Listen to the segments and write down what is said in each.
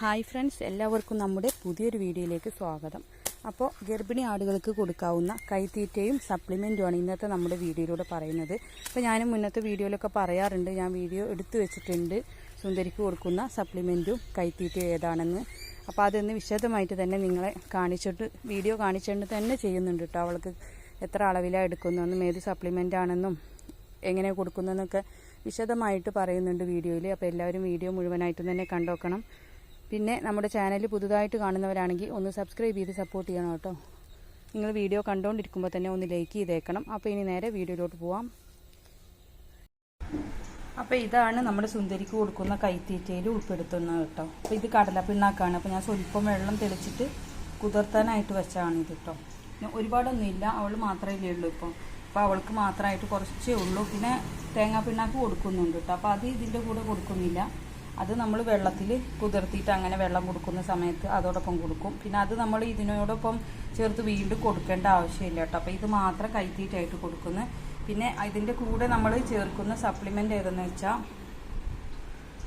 Hi friends എല്ലാവർക്കും നമ്മുടെ പുതിയൊരു വീഡിയോയിലേക്ക് സ്വാഗതം. അപ്പോൾ ഗർഭിണി ആടുകൾക്ക് കൊടുക്കാവുന്ന കൈത്തീറ്റയും സപ്ലിമെന്റുമാണ് ഇന്നത്തെ നമ്മുടെ വീഡിയോയിലൂടെ പറയുന്നത്. അപ്പോൾ ഞാനും മുന്നത്തെ വീഡിയോയിലൊക്കെ പറയാറുണ്ട് ഞാൻ വീഡിയോ എടുത്തു വെച്ചിട്ടുണ്ട്. സുന്ദരിക്ക് കൊടുക്കുന്ന സപ്ലിമെന്റും കൈത്തീറ്റയും ഏതാണെന്ന്. അപ്പോൾ അതൊന്ന് വിശദമായിട്ട് തന്നെ നിങ്ങളെ കാണിച്ചിട്ട് വീഡിയോ കാണിച്ചുകൊണ്ട് തന്നെ ചെയ്യുന്നുണ്ട് കേട്ടോ. അവൾക്ക് എത്ര അളവിലാണ് എടുക്കുന്നതെന്നും ഏത് സപ്ലിമെന്റ് ആണെന്നും എങ്ങനെ കൊടുക്കുന്നതെന്നൊക്കെ വിശദമായിട്ട് പറയുന്നുണ്ട് വീഡിയോയിൽ. അപ്പോൾ എല്ലാവരും വീഡിയോ മുഴുവനായിട്ട് തന്നെ കണ്ടോക്കണം. പിന്നെ നമ്മുടെ ചാനൽ പുതുതായിട്ട് കാണുന്നവരാണെങ്കിൽ ഒന്ന് സബ്സ്ക്രൈബ് ചെയ്ത് സപ്പോർട്ട് ചെയ്യണം കേട്ടോ. നിങ്ങൾ വീഡിയോ കണ്ടുകൊണ്ടിരിക്കുമ്പോൾ തന്നെ ഒന്ന് ലൈക്ക് ചെയ്തേക്കണം. അപ്പോൾ ഇനി നേരെ വീഡിയോയിലോട്ട് പോവാം. അപ്പോൾ ഇതാണ് നമ്മുടെ സുന്ദരിക്ക് കൊടുക്കുന്ന കൈത്തീറ്റയിൽ ഉൾപ്പെടുത്തുന്നത് കേട്ടോ. അപ്പോൾ ഇത് കടല പിണ്ണാക്കാണ് അപ്പോൾ ഞാൻ സ്വല്പം വെള്ളം തെളിച്ചിട്ട് കുതിർത്താനായിട്ട് വെച്ചാണ് ഇത് കേട്ടോ. ഒരുപാടൊന്നുമില്ല. അവൾ മാത്രമേ ഉള്ളൂ ഇപ്പോൾ അപ്പോൾ അവൾക്ക് മാത്രമായിട്ട് കുറച്ചേ ഉള്ളൂ. പിന്നെ തേങ്ങാ പിണ്ണാക്ക് കൊടുക്കുന്നുണ്ട് കേട്ടോ. അപ്പോൾ അത് ഇതിന്റെ കൂടെ കൊടുക്കുന്നില്ല. അത് നമ്മൾ വെള്ളത്തിൽ കുതിർത്തിയിട്ട് അങ്ങനെ വെള്ളം കൊടുക്കുന്ന സമയത്ത് അതോടൊപ്പം കൊടുക്കും. പിന്നെ അത് നമ്മൾ ഇതിനോടൊപ്പം ചേർത്ത് വീണ്ടും കൊടുക്കേണ്ട ആവശ്യമില്ല കേട്ടോ. അപ്പോൾ ഇത് മാത്രം കൈത്തീറ്റായിട്ട് കൊടുക്കുന്നത് പിന്നെ ഇതിന്റെ കൂടെ നമ്മൾ ചേർക്കുന്ന സപ്ലിമെന്റ് ഏതെന്ന് വെച്ചാൽ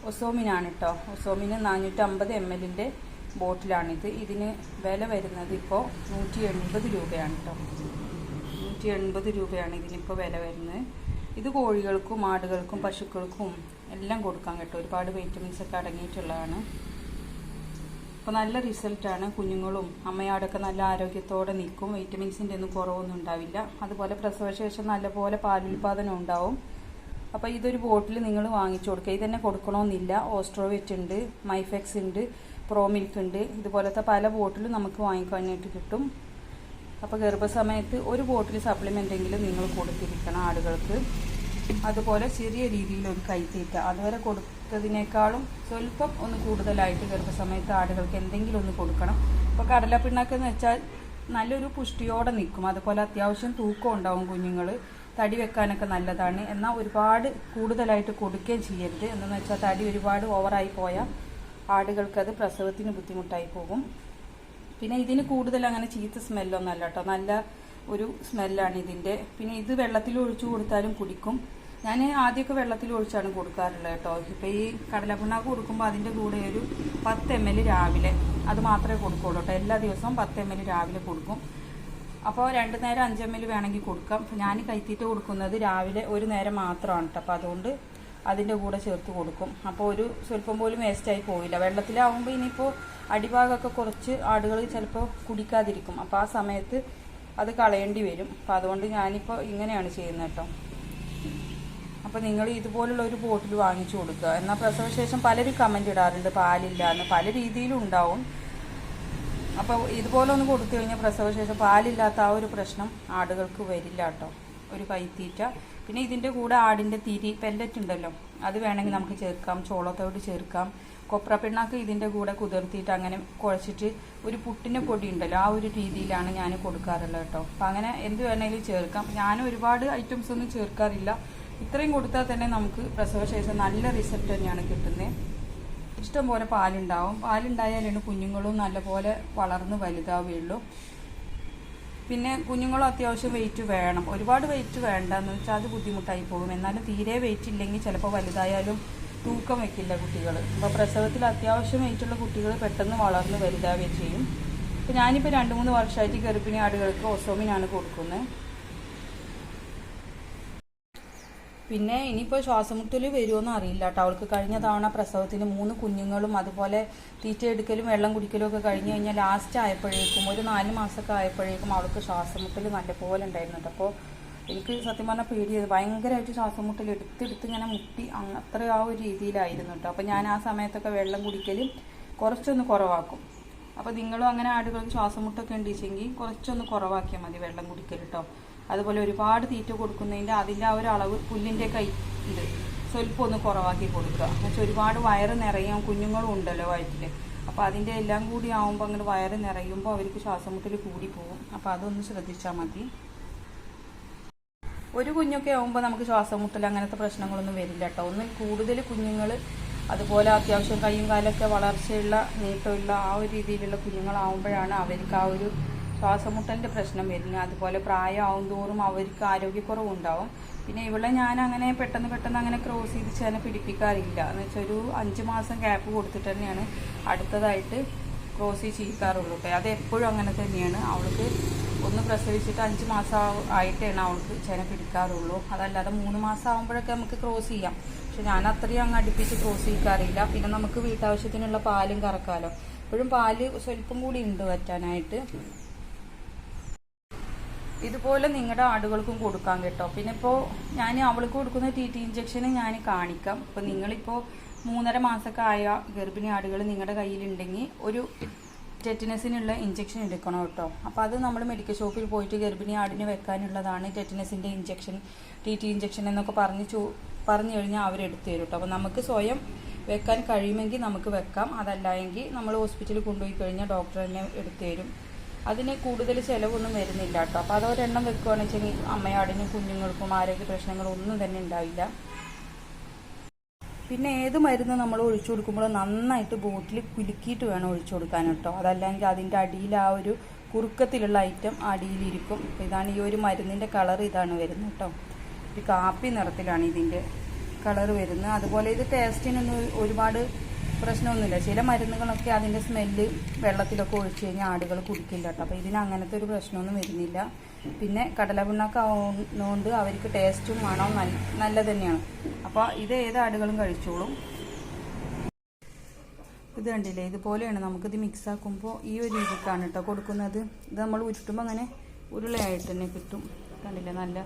ഒസോമിനാണ് കേട്ടോ. ഒസോമിന് നാനൂറ്റമ്പത് എം എല്ലിന്റെ ബോട്ടിലാണിത്. ഇതിന് വില വരുന്നത് ഇപ്പോൾ നൂറ്റി എൺപത് രൂപയാണ് കേട്ടോ. നൂറ്റി എൺപത് രൂപയാണ് ഇതിനിപ്പോൾ വില വരുന്നത്. ഇത് കോഴികൾക്കും ആടുകൾക്കും പശുക്കൾക്കും എല്ലാം കൊടുക്കാൻ കേട്ടോ. ഒരുപാട് വൈറ്റമിൻസ് ഒക്കെ അടങ്ങിയിട്ടുള്ളതാണ്. അപ്പോൾ നല്ല റിസൾട്ടാണ് കുഞ്ഞുങ്ങളും അമ്മയാടൊക്കെ നല്ല ആരോഗ്യത്തോടെ നിൽക്കും. വൈറ്റമിൻസിന്റെ ഒന്നും കുറവൊന്നും ഉണ്ടാവില്ല. അതുപോലെ പ്രസവശേഷം നല്ലപോലെ പാലുൽപാദനം ഉണ്ടാവും. അപ്പോൾ ഇതൊരു ബോട്ടിൽ നിങ്ങൾ വാങ്ങിച്ചു കൊടുക്കുക. ഇതന്നെ കൊടുക്കണമെന്നില്ല. ഓസ്ട്രോവെറ്റ് ഉണ്ട് മൈഫെക്സ് ഉണ്ട് പ്രോമിൽക്ക് ഉണ്ട്. ഇതുപോലത്തെ പല ബോട്ടിലും നമുക്ക് വാങ്ങിക്കാനായിട്ട് കിട്ടും. അപ്പോൾ ഗർഭസമയത്ത് ഒരു ബോട്ടിൽ സപ്ലിമെന്റ് എങ്കിലും നിങ്ങൾ കൊടുത്തിരിക്കണം ആടുകൾക്ക്. അതുപോലെ ചെറിയ രീതിയിൽ ഒരു കൈത്തീറ്റ അതുവരെ കൊടുത്തതിനേക്കാളും സ്വല്പം ഒന്ന് കൂടുതലായിട്ട് ഗർഭസമയത്ത് ആടുകൾക്ക് എന്തെങ്കിലും ഒന്ന് കൊടുക്കണം. ഇപ്പോൾ കടലപ്പിണ്ണാക്ക് എന്ന് വെച്ചാൽ നല്ലൊരു പുഷ്ടിയോടെ നിൽക്കും. അതുപോലെ അത്യാവശ്യം തൂക്കം ഉണ്ടാവും കുഞ്ഞുങ്ങൾ തടി വെക്കാനൊക്കെ നല്ലതാണ്. എന്നാൽ ഒരുപാട് കൂടുതലായിട്ട് കൊടുക്കുകയും ചെയ്യരുത്. എന്തെന്ന് വെച്ചാൽ തടി ഒരുപാട് ഓവറായി പോയാൽ ആടുകൾക്കത് പ്രസവത്തിന് ബുദ്ധിമുട്ടായി പോകും. പിന്നെ ഇതിന് കൂടുതൽ അങ്ങനെ ചീത്ത സ്മെല്ലൊന്നും അല്ല കേട്ടോ നല്ല ഒരു സ്മെല്ലാണ് ഇതിന്റെ പിന്നെ ഇത് വെള്ളത്തിൽ ഒഴിച്ചു കൊടുത്താലും കുടിക്കും. ഞാൻ ആദ്യമൊക്കെ വെള്ളത്തിൽ ഒഴിച്ചാണ് കൊടുക്കാറുള്ളത് കേട്ടോ ഇപ്പോൾ ഈ കടലപ്പിണ്ണാക്ക് കൊടുക്കുമ്പോൾ അതിന്റെ കൂടെ ഒരു പത്ത് എം എൽ രാവിലെ അത് മാത്രമേ കൊടുക്കുള്ളൂ കേട്ടോ എല്ലാ ദിവസവും പത്ത് എം എൽ രാവിലെ കൊടുക്കും. അപ്പോൾ രണ്ട് നേരം അഞ്ച് എം എൽ വേണമെങ്കിൽ കൊടുക്കാം. ഞാൻ കൈത്തീറ്റ കൊടുക്കുന്നത് രാവിലെ ഒരു നേരം മാത്രമാണ് കേട്ടോ അപ്പോൾ അതുകൊണ്ട് അതിന്റെ കൂടെ ചേർത്ത് കൊടുക്കും. അപ്പോൾ ഒരു സ്വല്പം പോലും വേസ്റ്റായി പോവില്ല. വെള്ളത്തിലാവുമ്പോൾ ഇനിയിപ്പോൾ അടിഭാഗമൊക്കെ കുറച്ച് ആടുകൾ ചിലപ്പോൾ കുടിക്കാതിരിക്കും. അപ്പോൾ ആ സമയത്ത് അത് കളയേണ്ടി വരും. അപ്പോൾ അതുകൊണ്ട് ഞാനിപ്പോൾ ഇങ്ങനെയാണ് ചെയ്യുന്നത് കേട്ടോ. അപ്പോൾ നിങ്ങൾ ഇതുപോലുള്ള ഒരു ബോട്ടിൽ വാങ്ങിച്ചു കൊടുക്കുക. എന്നാൽ പ്രസവശേഷം പലരും കമന്റ് ഇടാറുണ്ട്. പാലില്ല എന്ന്. പല രീതിയിലും ഉണ്ടാവും. അപ്പോൾ ഇതുപോലെ ഒന്ന് കൊടുത്തു കഴിഞ്ഞാൽ പ്രസവശേഷം പാലില്ലാത്ത ആ ഒരു പ്രശ്നം ആടുകൾക്ക് വരില്ല കേട്ടോ. ഒരു കൈത്തീറ്റ പിന്നെ ഇതിന്റെ കൂടെ ആടിന്റെ തിരി പെല്ലറ്റ് ഉണ്ടല്ലോ. അത് വേണമെങ്കിൽ നമുക്ക് ചേർക്കാം. ചോളത്തോട് ചേർക്കാം. കൊപ്ര പിണ്ണാക്ക് ഇതിന്റെ കൂടെ കുതിർത്തിയിട്ട് അങ്ങനെ കുഴച്ചിട്ട് ഒരു പുട്ടിന്റെ പൊടി ഉണ്ടല്ലോ. ആ ഒരു രീതിയിലാണ് ഞാൻ കൊടുക്കാറുള്ളത് കേട്ടോ. അപ്പം അങ്ങനെ എന്ത് വേണമെങ്കിലും ചേർക്കാം. ഞാൻ ഒരുപാട് ഐറ്റംസ് ഒന്നും ചേർക്കാറില്ല. ഇത്രയും കൊടുത്താൽ തന്നെ നമുക്ക് പ്രസവശേഷം നല്ല റിസൾട്ട് തന്നെയാണ് കിട്ടുന്നത് ഇഷ്ടം പോലെ പാലുണ്ടാവും. പാലുണ്ടായാലാണ് കുഞ്ഞുങ്ങളും നല്ലപോലെ വളർന്ന് വലുതാവുകയുള്ളൂ. പിന്നെ കുഞ്ഞുങ്ങളും അത്യാവശ്യം വെയിറ്റ് വേണം. ഒരുപാട് വെയിറ്റ് വേണ്ട എന്ന് വെച്ചാൽ അത് ബുദ്ധിമുട്ടായി പോകും. എന്നാലും തീരെ വെയിറ്റ് ഇല്ലെങ്കിൽ ചിലപ്പോൾ വലുതായാലും തൂക്കം വെക്കില്ല കുട്ടികൾ അപ്പോൾ പ്രസവത്തിൽ അത്യാവശ്യം വെയിറ്റുള്ള കുട്ടികൾ പെട്ടെന്ന് വളർന്ന് വലുതാവുകയും ചെയ്യും. അപ്പോൾ ഞാനിപ്പോൾ രണ്ട് മൂന്ന് വർഷമായിട്ട് ഗർഭിണി ആടുകൾക്ക് ഒസോമിനാണ് കൊടുക്കുന്നത് പിന്നെ ഇനിയിപ്പോൾ ശ്വാസമുട്ടൽ വരുമോയെന്ന് അറിയില്ല കേട്ടോ അവൾക്ക് കഴിഞ്ഞ തവണ പ്രസവത്തിന് മൂന്ന് കുഞ്ഞുങ്ങളും അതുപോലെ തീറ്റ എടുക്കലും വെള്ളം കുടിക്കലും ഒക്കെ കഴിഞ്ഞ് കഴിഞ്ഞാൽ ലാസ്റ്റ് ആയപ്പോഴേക്കും ഒരു നാല് മാസമൊക്കെ ആയപ്പോഴേക്കും അവൾക്ക് ശ്വാസമുട്ടൽ നല്ലപോലെ ഉണ്ടായിരുന്നു കേട്ടോ അപ്പോൾ എനിക്ക് സത്യം പറഞ്ഞാൽ പേടിയത് ഭയങ്കരമായിട്ട് ശ്വാസം മുട്ടൽ എടുത്തെടുത്ത് ഇങ്ങനെ മുട്ടി അത്ര ആ ഒരു രീതിയിലായിരുന്നു കേട്ടോ അപ്പോൾ ഞാൻ ആ സമയത്തൊക്കെ വെള്ളം കുടിക്കലും കുറച്ചൊന്ന് കുറവാക്കും. അപ്പോൾ നിങ്ങളും അങ്ങനെ ആടുകൾക്ക് ശ്വാസം മുട്ടൊക്കെ ഉണ്ടെങ്കിൽ കുറച്ചൊന്ന് കുറവാക്കിയാൽ മതി വെള്ളം കുടിക്കൽ കേട്ടോ അതുപോലെ ഒരുപാട് തീറ്റ കൊടുക്കുന്നതിന്റെ അതിന്റെ ആ ഒരു അളവ് പുല്ലിന്റെ കൈ ഇത്. സ്വല്പം ഒന്ന് കുറവാക്കി കൊടുക്കുക. എന്നുവെച്ചാൽ ഒരുപാട് വയറ് നിറയും കുഞ്ഞുങ്ങളും ഉണ്ടല്ലോ വയറ്റിൽ അപ്പോൾ അതിന്റെ എല്ലാം കൂടി ആകുമ്പോൾ അങ്ങനെ വയറ് നിറയുമ്പോൾ അവർക്ക് ശ്വാസം മുട്ടൽ കൂടി പോകും അപ്പോൾ അതൊന്ന് ശ്രദ്ധിച്ചാൽ മതി. ഒരു കുഞ്ഞൊക്കെ ആകുമ്പോൾ നമുക്ക് ശ്വാസം മുട്ടൽ അങ്ങനത്തെ പ്രശ്നങ്ങളൊന്നും വരില്ല കേട്ടോ ഒന്നിൽ കൂടുതൽ കുഞ്ഞുങ്ങൾ അതുപോലെ അത്യാവശ്യം കൈയും കാലൊക്കെ വളർച്ചയുള്ള നീട്ടമുള്ള ആ ഒരു രീതിയിലുള്ള കുഞ്ഞുങ്ങളാവുമ്പോഴാണ് അവർക്ക് ആ ഒരു ശ്വാസമുട്ടലിന്റെ പ്രശ്നം വരില്ല അതുപോലെ പ്രായമാവും തോറും അവർക്ക് ആരോഗ്യക്കുറവുണ്ടാവും. പിന്നെ ഇവിടെ ഞാൻ അങ്ങനെ പെട്ടെന്ന് പെട്ടെന്ന് അങ്ങനെ ക്രോസ് ചെയ്ത് ചേനെ പിടിപ്പിക്കാറില്ല. എന്ന് വെച്ചാൽ ഒരു അഞ്ച് മാസം ഗ്യാപ്പ് കൊടുത്തിട്ട് തന്നെയാണ് അടുത്തതായിട്ട് ക്രോസ് ചെയ്യിക്കാറുള്ളൂ കേട്ടോ. അത് എപ്പോഴും അങ്ങനെ തന്നെയാണ്. അവൾക്ക് ഒന്ന് പ്രസവിച്ചിട്ട് അഞ്ച് മാസം ആയിട്ടാണ് അവൾക്ക് ചേന പിടിക്കാറുള്ളൂ. അതല്ലാതെ മൂന്ന് മാസം ആകുമ്പോഴൊക്കെ നമുക്ക് ക്രോസ് ചെയ്യാം. പക്ഷെ ഞാൻ അത്രയും അങ്ങ് അടുപ്പിച്ച് ക്രോസ് ചെയ്യിക്കാറില്ല. പിന്നെ നമുക്ക് വീട്ടാവശ്യത്തിനുള്ള പാലും കറക്കാമല്ലോ എപ്പോഴും പാൽ സ്വല്പം കൂടി ഉണ്ട് വറ്റാനായിട്ട്. ഇതുപോലെ നിങ്ങളുടെ ആടുകൾക്കും കൊടുക്കാം കേട്ടോ. പിന്നെ ഇപ്പോൾ ഞാൻ അവൾക്ക് കൊടുക്കുന്ന ടി ടി ഇഞ്ചക്ഷന് ഞാൻ കാണിക്കാം. ഇപ്പോൾ നിങ്ങളിപ്പോൾ മൂന്നര മാസമൊക്കെ ആയ ഗർഭിണി ആടുകൾ നിങ്ങളുടെ കയ്യിലുണ്ടെങ്കിൽ ഒരു ടെറ്റനസിനുള്ള ഇഞ്ചക്ഷൻ എടുക്കണം കേട്ടോ. അപ്പോൾ അത് നമ്മൾ മെഡിക്കൽ ഷോപ്പിൽ പോയിട്ട് ഗർഭിണി ആടിന് വെക്കാനുള്ളതാണ് ടെറ്റനസിന്റെ ഇഞ്ചക്ഷൻ ടി ടി ഇഞ്ചക്ഷൻ എന്നൊക്കെ പറഞ്ഞ് ചോ പറഞ്ഞു കഴിഞ്ഞാൽ അവരെടുത്ത് തരും കേട്ടോ. അപ്പോൾ നമുക്ക് സ്വയം വെക്കാൻ കഴിയുമെങ്കിൽ നമുക്ക് വെക്കാം. അതല്ല എങ്കിൽ നമ്മൾ ഹോസ്പിറ്റലിൽ കൊണ്ടുപോയി കഴിഞ്ഞാൽ ഡോക്ടർ തന്നെ എടുത്തു തരും. അതിന് കൂടുതൽ ചിലവൊന്നും വരുന്നില്ല കേട്ടോ. അപ്പോൾ അത് ഒരെണ്ണം വെക്കുകയാണെന്ന് വെച്ചെങ്കിൽ അമ്മയാടിനും കുഞ്ഞുങ്ങൾക്കും ആരോഗ്യ പ്രശ്നങ്ങളൊന്നും തന്നെ ഉണ്ടാവില്ല. പിന്നെ ഏത് മരുന്ന് നമ്മൾ ഒഴിച്ചു കൊടുക്കുമ്പോൾ നന്നായിട്ട് ബോട്ടിൽ കുലുക്കിയിട്ട് വേണം ഒഴിച്ചു കൊടുക്കാൻ കേട്ടോ. അതല്ലെങ്കിൽ അതിന്റെ അടിയിൽ ആ ഒരു കുറുക്കത്തിലുള്ള ഐറ്റം അടിയിലിരിക്കും. അപ്പോൾ ഇതാണ് ഈ ഒരു മരുന്നിന്റെ കളർ ഇതാണ് വരുന്നത് കേട്ടോ. ഒരു കാപ്പി നിറത്തിലാണ് ഇതിന്റെ കളർ വരുന്നത്. അതുപോലെ ഇത് ടേസ്റ്റിനൊന്നും ഒരുപാട് പ്രശ്നമൊന്നുമില്ല. ചില മരുന്നുകളൊക്കെ അതിന്റെ സ്മെല്ല് വെള്ളത്തിലൊക്കെ ഒഴിച്ചു കഴിഞ്ഞാൽ ആടുകൾ കുടിക്കില്ല കേട്ടോ. അപ്പോൾ ഇതിന് അങ്ങനത്തെ ഒരു പ്രശ്നമൊന്നും വരുന്നില്ല. പിന്നെ കടല പിണ്ണാക്ക് ആവുന്നതുകൊണ്ട് അവർക്ക് ടേസ്റ്റും മണവും നല്ല നല്ല തന്നെയാണ്. അപ്പോൾ ഇത് ഏത് ആടുകളും കഴിച്ചോളും. ഇത് കണ്ടില്ലേ? ഇതുപോലെയാണ് നമുക്കിത് മിക്സ് ആക്കുമ്പോൾ ഈ ഒരു രീതിക്കാണ് കേട്ടോ കൊടുക്കുന്നത്. ഇത് നമ്മൾ ഉരുട്ടുമ്പോൾ അങ്ങനെ ഉരുളയായിട്ട് തന്നെ കിട്ടും. കണ്ടില്ലേ? നല്ല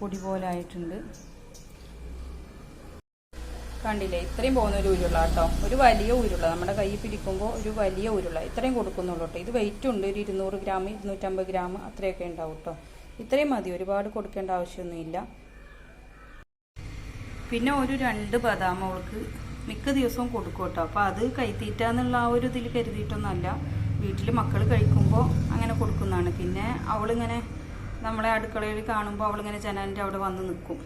പൊടി പോലെ ആയിട്ടുണ്ട്. കണ്ടില്ലേ? ഇത്രയും പോകുന്ന ഒരു ഉരുള കേട്ടോ. ഒരു വലിയ ഉരുള. നമ്മുടെ കൈ പിടിക്കുമ്പോൾ ഒരു വലിയ ഉരുള. ഇത്രയും കൊടുക്കുന്നുള്ളൂ കേട്ടോ. ഇത് വെയിറ്റ് ഉണ്ട്. ഒരു ഇരുന്നൂറ് ഗ്രാം ഇരുന്നൂറ്റമ്പത് ഗ്രാം അത്രയൊക്കെ ഉണ്ടാവും കേട്ടോ. ഇത്രയും മതി. ഒരുപാട് കൊടുക്കേണ്ട ആവശ്യമൊന്നുമില്ല. പിന്നെ ഒരു രണ്ട് ബദാം അവൾക്ക് മിക്ക ദിവസവും കൊടുക്കും കേട്ടോ. അപ്പോൾ അത് കൈത്തീറ്റ എന്നുള്ള ആ ഒരു ഇതിൽ കരുതിയിട്ടൊന്നുമല്ല. വീട്ടിൽ മക്കൾ കഴിക്കുമ്പോൾ അങ്ങനെ കൊടുക്കുന്നതാണ്. പിന്നെ അവളിങ്ങനെ നമ്മളെ അടുക്കളയിൽ കാണുമ്പോൾ അവളിങ്ങനെ ജനലിന്റെ അവിടെ വന്ന് നിൽക്കും.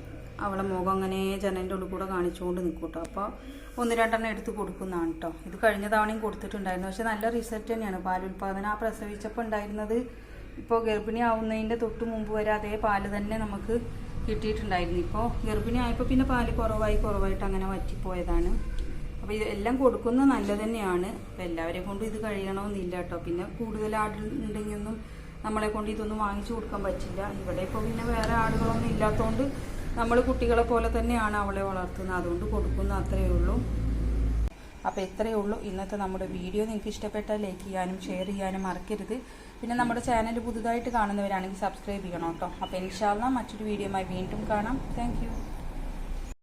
അവളെ മുഖം അങ്ങനെ ജനലിന്റെ ഉള്ളിൽ കൂടെ കാണിച്ചുകൊണ്ട് നിൽക്കും കേട്ടോ അപ്പോൾ ഒന്ന് രണ്ടെണ്ണം എടുത്ത് കൊടുക്കുന്നതാണ് കേട്ടോ ഇത് കഴിഞ്ഞ തവണയും കൊടുത്തിട്ടുണ്ടായിരുന്നു. പക്ഷെ നല്ല റിസൾട്ട് തന്നെയാണ്. പാലുൽപാദനം ആ പ്രസവിച്ചപ്പോൾ ഉണ്ടായിരുന്നത് ഇപ്പോൾ ഗർഭിണി ആവുന്നതിന്റെ തൊട്ട് മുമ്പ് വരെ അതേ പാൽ തന്നെ നമുക്ക് കിട്ടിയിട്ടുണ്ടായിരുന്നു. ഇപ്പോൾ ഗർഭിണി ആയപ്പോൾ പിന്നെ പാൽ കുറവായി കുറവായിട്ട് അങ്ങനെ വറ്റിപ്പോയതാണ്. അപ്പോൾ ഇതെല്ലാം കൊടുക്കുന്നത് നല്ല തന്നെയാണ്. അപ്പോൾ എല്ലാവരെയും കൊണ്ട് ഇത് കഴിയണമെന്നില്ല കേട്ടോ പിന്നെ കൂടുതൽ ആടുണ്ടെങ്കിൽ ഒന്നും നമ്മളെ കൊണ്ട് ഇതൊന്നും വാങ്ങിച്ചു കൊടുക്കാൻ പറ്റില്ല. ഇവിടെ ഇപ്പോൾ പിന്നെ വേറെ ആടുകളൊന്നും ഇല്ലാത്തതുകൊണ്ട് നമ്മൾ കുട്ടികളെ പോലെ തന്നെയാണ് അവളെ വളർത്തുന്നത്. അതുകൊണ്ട് കൊടുക്കുന്ന അത്രയേ ഉള്ളൂ. അപ്പോൾ ഇത്രയേ ഉള്ളൂ. ഇന്നത്തെ നമ്മുടെ വീഡിയോ. നിങ്ങൾക്ക് ഇഷ്ടപ്പെട്ടാൽ ലൈക്ക് ചെയ്യാനും ഷെയർ ചെയ്യാനും മറക്കരുത്. പിന്നെ നമ്മുടെ ചാനൽ പുതുതായിട്ട് കാണുന്നവരാണെങ്കിൽ സബ്സ്ക്രൈബ് ചെയ്യണം കേട്ടോ. അപ്പോൾ ഇൻഷാല്ല മറ്റൊരു വീഡിയോയുമായി വീണ്ടും കാണാം. താങ്ക്